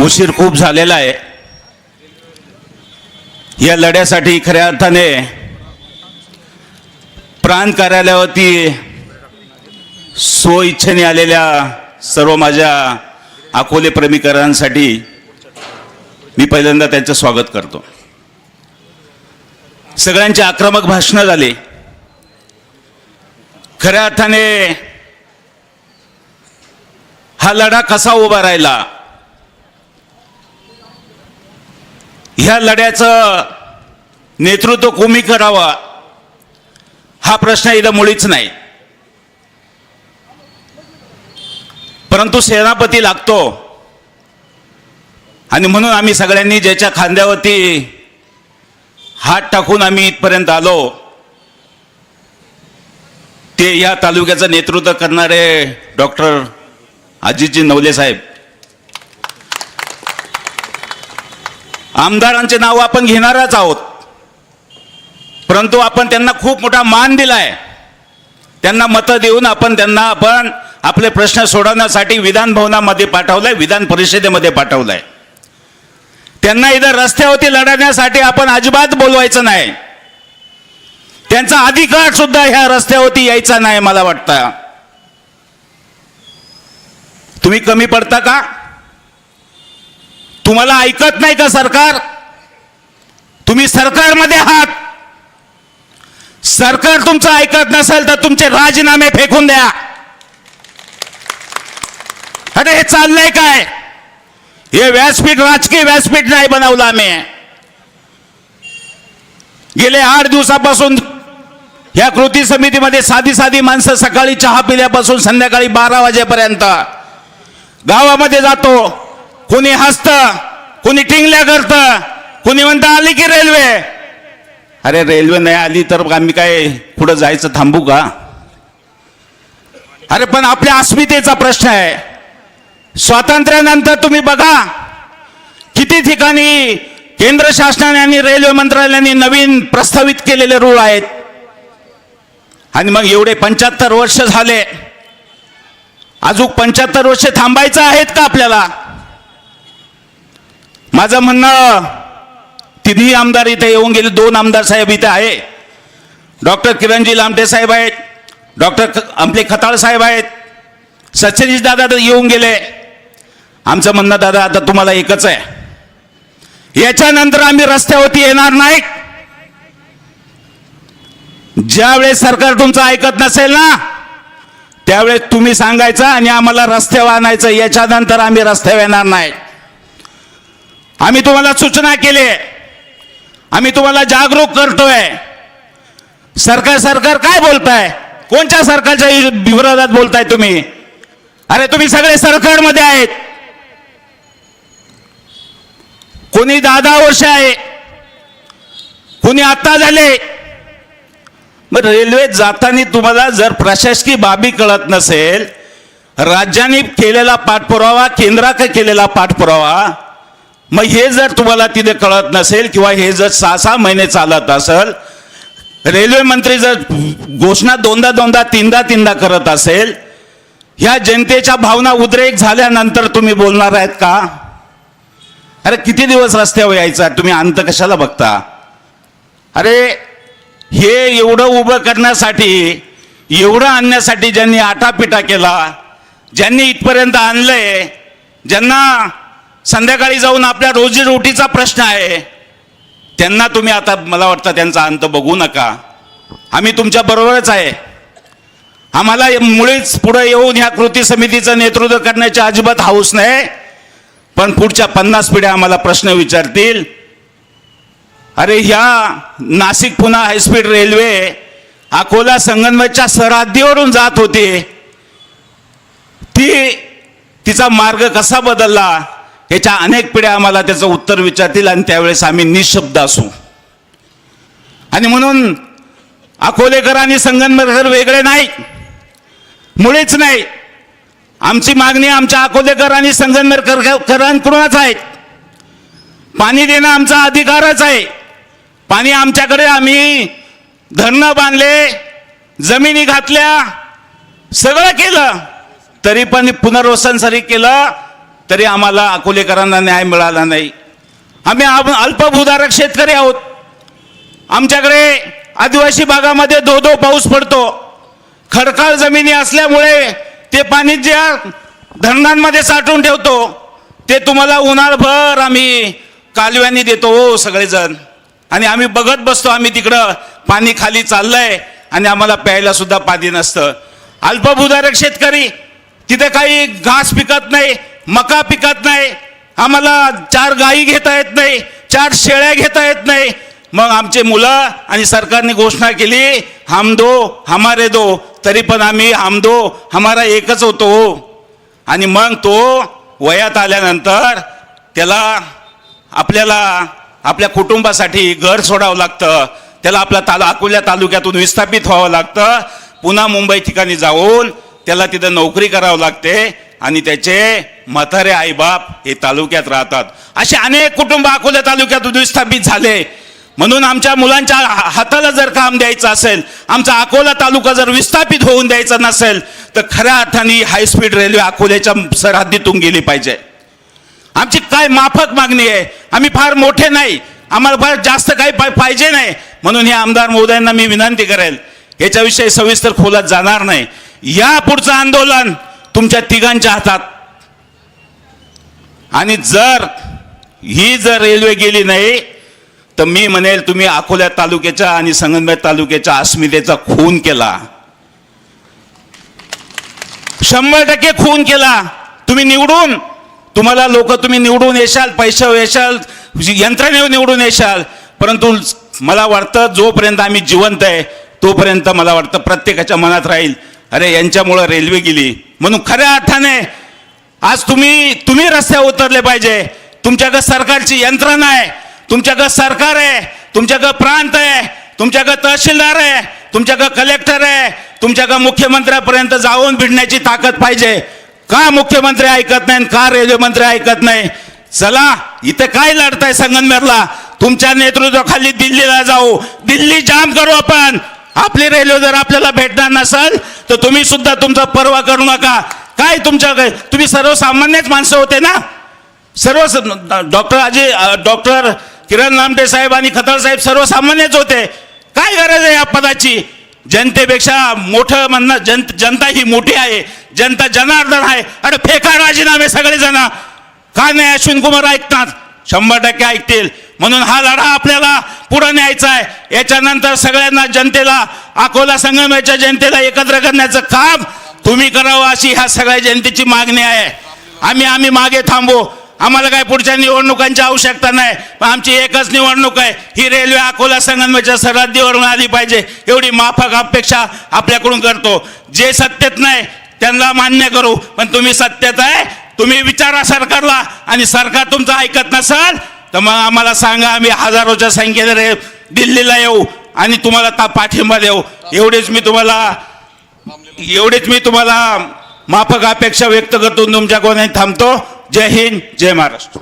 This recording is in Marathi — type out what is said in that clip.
उशीर खूप झालेला आहे. या लढ्यासाठी खऱ्या अर्थाने प्राण कार्यालयावरती स्वइच्छेने आलेल्या सर्व माझ्या अकोले प्रेमीकरांसाठी मी पहिल्यांदा त्यांचं स्वागत करतो. सगळ्यांची आक्रमक भाषणं झाली. खऱ्या अर्थाने हा लढा कसा उभा राहिला? ह्या लढ्याचं नेतृत्व कोमी करावा? हा प्रश्न इथं मुळीच नाही. परंतु सेनापती लागतो. आणि म्हणून आम्ही सगळ्यांनी ज्याच्या खांद्यावरती हात टाकून आम्ही इथपर्यंत आलो ते या तालुक्याचं नेतृत्व करणारे डॉक्टर अजितजी नवले साहेब. आमदारांचे नाव आपण घेणारच आहोत. परंतु आपण त्यांना खूप मोठा मान दिलाय. त्यांना मतं देऊन आपण त्यांना आपण आपले प्रश्न सोडवण्यासाठी विधानभवनामध्ये पाठवलंय विधान परिषदेमध्ये पाठवलंय. त्यांना इथं रस्त्यावरती लढण्यासाठी आपण अजिबात बोलवायचं नाही. त्यांचा अधिकार सुद्धा ह्या रस्त्यावरती यायचा नाही मला वाटतं. तुम्ही कमी पडता का? तुम्हाला ऐकत नाही का सरकार? तुम्ही सरकारमध्ये आहात. सरकार तुमचं ऐकत नसेल तर तुमचे राजीनामे फेकून द्या. अरे हे चाललंय काय? हे व्यासपीठ राजकीय व्यासपीठ नाही बनवलं आम्ही. गेले आठ दिवसापासून या कृती समितीमध्ये साधी साधी माणसं सकाळी चहा पिल्यापासून संध्याकाळी बारा वाजेपर्यंत गावामध्ये जातो. कोणी हसत कोणी टिंगल्या करत कोणी म्हणता आली की रेल्वे. अरे रेल्वे नाही आली तर आम्ही काय पुढं जायचं थांबू का? अरे पण आपल्या अस्मितेचा प्रश्न आहे. स्वातंत्र्यानंतर तुम्ही बघा किती ठिकाणी केंद्र शासनाने आणि रेल्वे मंत्रालयाने नवीन प्रस्तावित केलेले रूळ आहेत. आणि मग एवढे पंच्याहत्तर वर्ष झाले. अजून पंच्याहत्तर वर्ष थांबायचं आहेत का आपल्याला? माझं म्हणणं तिन्ही आमदार इथे येऊन गेले. दोन आमदार साहेब इथे आहे. डॉक्टर किरणजी लामटे साहेब आहेत. डॉक्टर आपले खताळ साहेब आहेत. सचिनीश दादा तर येऊन गेले. आमचं म्हणणं दादा आता तुम्हाला एकच आहे. याच्यानंतर आम्ही रस्त्यावरती येणार नाही ज्यावेळेस सरकार तुमचं ऐकत नसेल ना त्यावेळेस तुम्ही सांगायचं आणि आम्हाला रस्त्यावर आणायचं. याच्यानंतर आम्ही रस्त्यावर येणार नाही आम्ही तुम्हाला सूचना केली आम्ही तुम्हाला जागरूक करतोय. सरकार सरकार काय बोलताय? कोणत्या सरकारच्या विरोधात बोलताय तुम्ही? अरे तुम्ही सगळे सरकारमध्ये आहेत. कोणी दहा दहा वर्ष आहे. कोणी आत्ता झाले. मग रेल्वेत जाताना तुम्हाला जर प्रशासकीय बाबी कळत नसेल राज्याने केलेला पाठपुरावा केंद्राकडे केलेला पाठपुरावा मग हे जर तुम्हाला तिथे कळत नसेल किंवा हे जर सहा सहा महिने चालत असेल रेल्वे मंत्री जर घोषणा दोनदा दोनदा तीनदा तीनदा करत असेल ह्या जनतेच्या भावना उद्रेक झाल्यानंतर तुम्ही बोलणार आहेत का? अरे किती दिवस रस्त्यावर यायचा? तुम्ही अंत कशाला बघता? अरे हे एवढं उभं करण्यासाठी एवढं आणण्यासाठी ज्यांनी आटापिटा केला ज्यांनी इथपर्यंत आणलंय ज्यांना संध्याकाळी जाऊन आपल्या रोजीरोटीचा प्रश्न आहे. त्यांना तुम्ही आता मला वाटतं त्यांचा अंत बघू नका. आम्ही तुमच्या बरोबरच आहे. आम्हाला मुळीच पुढे येऊन ह्या कृती समितीचं नेतृत्व करण्याची अजिबात हाऊस नाही. पण पुढच्या पन्नास पिढ्या आम्हाला प्रश्न विचारतील. अरे ह्या नाशिक पुन्हा हायस्पीड रेल्वे अकोला संगमनेरच्या सरहद्दीवरून जात होती. ती तिचा मार्ग कसा बदलला? ह्याच्या अनेक पिढ्या आम्हाला त्याचं उत्तर विचारतील आणि त्यावेळेस आम्ही निशब्द असू. आणि म्हणून अकोलेकर आणि संगमनेरकर वेगळे नाही. मुळेच नाही. आमची मागणी आमच्या अकोलेकर आणि संगमनेरकरांकडूनच आहे. पाणी देणं आमचा अधिकारच आहे. पाणी आमच्याकडे आम्ही धरणं बांधले जमिनी घातल्या सगळं केलं. तरी पण पुनर्वसन केलं तरी आम्हाला अकोलेकरांना न्याय मिळाला नाही. आम्ही अल्पभूधारक शेतकरी आहोत. आमच्याकडे आदिवासी भागामध्ये दो दो पाऊस पडतो. खडकाळ जमिनी असल्यामुळे ते पाणी ज्या धरणांमध्ये साठवून ठेवतो ते तुम्हाला उन्हाळभर आम्ही कालव्यानी देतो हो सगळेजण. आणि आम्ही बघत बसतो आम्ही तिकडं पाणी खाली चाललंय आणि आम्हाला प्यायला सुद्धा पाणी नसतं. अल्पभूधारक शेतकरी तिथे काही घास पिकत नाही मका पिकत नाही. आम्हाला चार गायी घेता येत नाही चार शेळ्या घेता येत नाही. मग आमचे मुलं आणि सरकारने घोषणा केली हम दो हमारे दो. तरी पण आम्ही हम दो हमारा एकच होतो. आणि मग तो वयात आल्यानंतर त्याला आपल्याला आपल्या कुटुंबासाठी घर सोडावं लागतं. त्याला आपल्या तालु अकोल्या तालुक्यातून विस्थापित व्हावं लागतं. पुन्हा मुंबई ठिकाणी जाऊन त्याला तिथं नोकरी करावं लागते. आणि त्याचे म्हातारे आईबाप हे तालुक्यात राहतात. असे अनेक कुटुंब अकोल्या तालुक्यात विस्थापित झाले. म्हणून आमच्या मुलांच्या हा- हाताला जर काम द्यायचं असेल आमचा अकोला तालुका जर विस्थापित होऊन द्यायचा नसेल तर खऱ्या अर्थाने हायस्पीड रेल्वे अकोल्याच्या सरहद्दीतून गेली पाहिजे. आमची काय माफक मागणी आहे? आम्ही फार मोठे नाही. आम्हाला फार जास्त काही पाहिजे नाही. म्हणून हे आमदार महोदयांना मी विनंती करेल याच्याविषयी सविस्तर खोलात जाणार नाही. या पुढचं आंदोलन तुमच्या तिघांच्या हातात. आणि जर ही जर रेल्वे गेली नाही तर मी म्हणेल तुम्ही अकोल्या तालुक्याच्या आणि संगमनेर तालुक्याच्या अस्मितेचा खून केला. शंभर टक्के खून केला. तुम्ही निवडून तुम्हाला लोक तुम्ही निवडून येशाल पैसे येशाल यंत्रणेवर निवडून येशाल. परंतु मला वाटतं जोपर्यंत आम्ही जिवंत आहे तोपर्यंत मला वाटतं प्रत्येकाच्या मनात राहील अरे यांच्यामुळं रेल्वे गेली. म्हणून खऱ्या अर्थाने आज तुम्ही तुम्ही रस्त्यावर उतरले पाहिजे. तुमच्याकडे सरकारची यंत्रणा आहे. तुमच्याकडं सरकार आहे. तुमच्याकडं प्रांत आहे. तुमच्याकडं तहसीलदार आहे. तुमच्याकडं कलेक्टर आहे. तुमच्याकडं मुख्यमंत्र्यापर्यंत जाऊन भिडण्याची ताकद पाहिजे. का मुख्यमंत्री ऐकत नाही आणि का रेल्वे मंत्री ऐकत नाही? चला इथे काय लढताय संगनमेरला? तुमच्या नेतृत्वाखाली दिल्लीला जाऊ. दिल्ली जाम करू आपण. आपली रेल्वे जर आपल्याला भेटणार नसाल तर तुम्ही सुद्धा तुमचा परवा करू नका. काय तुमच्याकडे तुम्ही सर्वसामान्यच माणसं होते ना? सर्व डॉक्टर अजय डॉक्टर किरण लामटे साहेब आणि खताळ साहेब सर्वसामान्यच होते. काय गरज आहे या पदाची? जनतेपेक्षा मोठं म्हणणं जन जनता ही मोठी आहे. जनता जनार्दन आहे. अरे फेका राजीनामे सगळेजण. का नाही अश्विन कुमार ऐकतात? शंभर टक्के ऐकतील. म्हणून हा लढा आपल्याला पुढे न्यायचा आहे. याच्यानंतर सगळ्यांना जनतेला अकोला संगमेच्या जनतेला एकत्र करण्याचं काम तुम्ही करावं अशी ह्या सगळ्या जनतेची मागणी आहे. आम्ही आम्ही मागे थांबू. आम्हाला काय पुढच्या निवडणुकांची आवश्यकता नाही. पण आमची एकच निवडणूक आहे. ही रेल्वे अकोला संगमेच्या सरहद्दीवरून आली पाहिजे. एवढी माफक अपेक्षा आपल्याकडून करतो. जे सत्तेत नाही त्यांना मान्य करू. पण तुम्ही सत्तेत आहे तुम्ही विचारा सरकारला. आणि सरकार तुमचं ऐकत नसाल तर मग आम्हाला सांगा आम्ही हजारोच्या संख्येने रे दिल्लीला येऊ आणि तुम्हाला ता पाठिंबा देऊ. एवढेच मी तुम्हाला एवढेच मी तुम्हाला माफक अपेक्षा व्यक्त करतो. तुमच्या कोणी थांबतो. जय हिंद जय महाराष्ट्र.